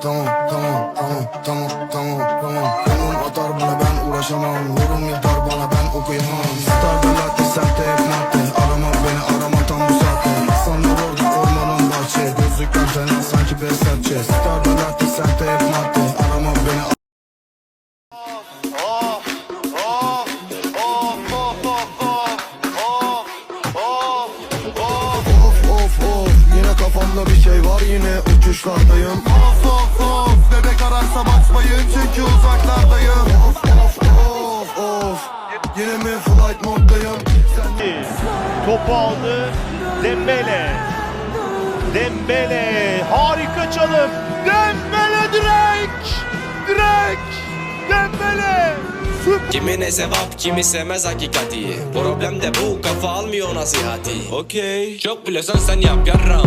tamam tamam tamam tamam tamam tamam. Konum atar bana ben uğraşamam. Yorum yeter bana ben okuyamam. Star belaki semtte hep madde. Arama beni arama tam bu saatte. Sanır orada ormanın bahçe. Gözlükten fena sanki Besatçe Star belaki semtte hep madde. Arama beni Of of of. Yine kafamda bir şey var yine uçuşlardayım. Of of of Bebek ararsa bakmayın çünkü uzaklardayım Of of of of Yine mi flight moddayım Topu aldı Dembele. Dembele harika çalım. Dembele direkt. Direkt. Dembele. Kimine sevap kimi sevmez hakikati Problem de bu kafa almıyor nasihati Okey Çok biliyorsan sen yap yarram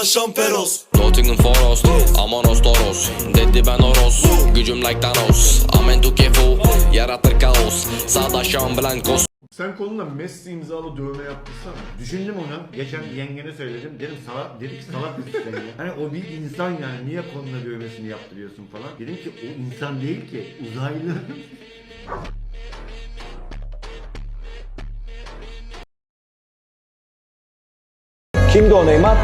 Solda şamperos Nottingham Forest Amanos Toros Dedi ben Oros Gücüm like Thanos Amen tu kefo Yaratır kaos Sağda şan blankos Sen koluna Messi imzalı dövme yaptırsana. Düşündüm onu. Geçen yengene söyledim. Dedim salak, dedi ki salak mısın sen ya? Hani o bir insan yani niye koluna dövmesini yaptırıyorsun falan. Dedim ki o insan değil ki uzaylı. Kimdi o Neymar?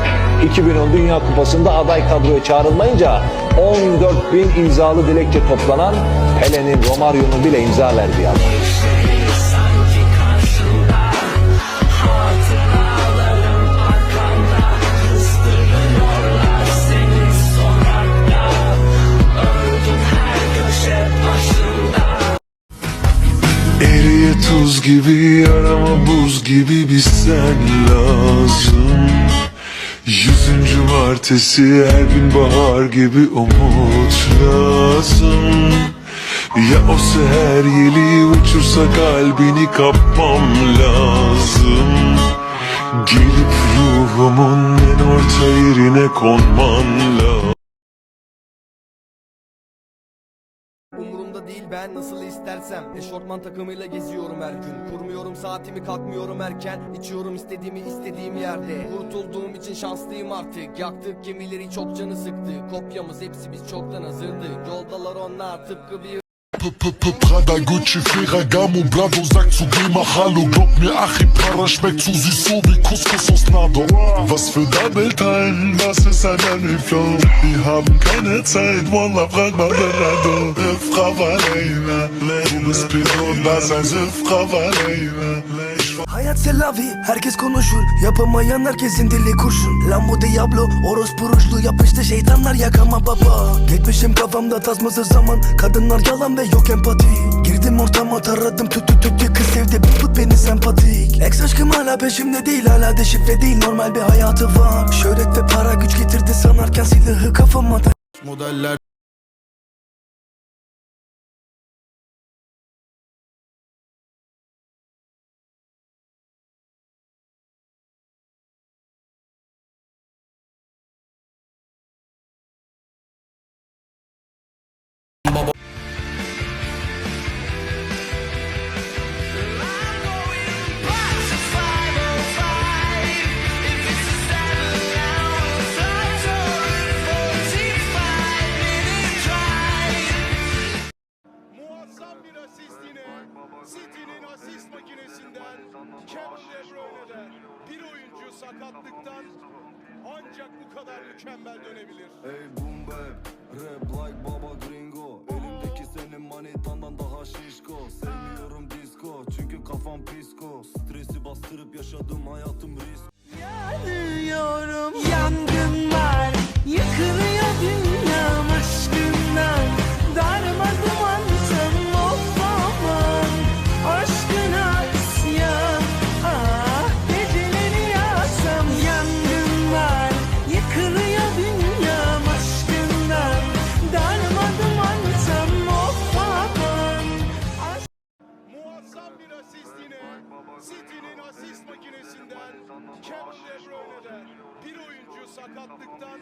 2010 Dünya Kupası'nda aday kadroya çağrılmayınca 14 bin imzalı dilekçe toplanan Pelé'nin, Romario'nun bile imza verdiği adam. Gibi yarama buz gibi bir sen lazım. Yüzüncü martesi her gün bahar gibi umut lazım. Ya o seher yeli uçursa kalbini kapmam lazım. Gelip ruhumun en orta yerine konman lazım ben nasıl istersem Eşortman takımıyla geziyorum her gün. Kurmuyorum saatimi kalkmıyorum erken. İçiyorum istediğimi istediğim yerde. Kurtulduğum için şanslıyım artık. Yaktık gemileri çok canı sıktı. Kopyamız hepsi biz çoktan hazırdık. Yoldalar onlar tıpkı bir Prada, Gucci, Ferragamo, Blado, sag zu geh Hallo Glaub mir, Archipara schmeckt zu süß so wie Couscous aus Nado Was für Teilen, das ist ein Aniflow Wir haben keine Zeit, Wallah, frag mal Bernardo Frau Valena, du bist Pilot, das heißt Frau Valena Hayat selavi herkes konuşur. Yapamayan herkesin dili kurşun. Lambo Diablo orospu ruşlu. Yapıştı şeytanlar yakama baba. Gitmişim kafamda tasmasız zaman. Kadınlar yalan ve yok empati. Girdim ortama taradım. Tüt tüt tüt Kız sevdi. Pıt pıt beni sempatik. Ex aşkım hala peşimde değil. Hala deşifre değil. Normal bir hayatı var. Şöhret ve para güç getirdi sanarken Silahı kafama Modeller sakatlıktan ancak bu kadar mükemmel dönebilir. Ey boom bap Rap like baba gringo. Elimdeki senin manitandan daha şişko. Sevmiyorum disco çünkü kafam psiko Stresi bastırıp yaşadım hayatım risk. Yanıyorum Yangın sakatlıktan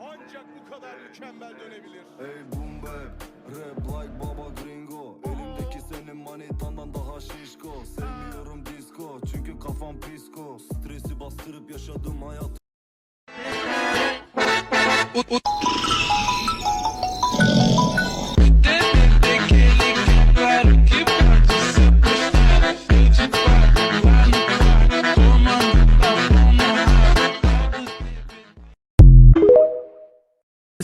ancak bu kadar mükemmel dönebilir. Ey boom bap Rap like baba gringo. Elimdeki senin manitandan daha şişko. Sevmiyorum kafam psiko Stresi bastırıp yaşadım hayat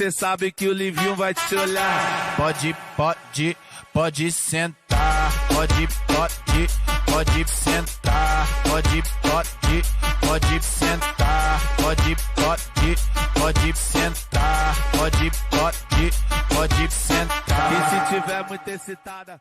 Cê sabe que o Livinho vai te olhar. Pode, pode, pode sentar. Pode, pode, pode sentar. Pode, pode, pode sentar. Pode, pode, pode sentar. Pode, pode, pode sentar. E se tiver muito excitada.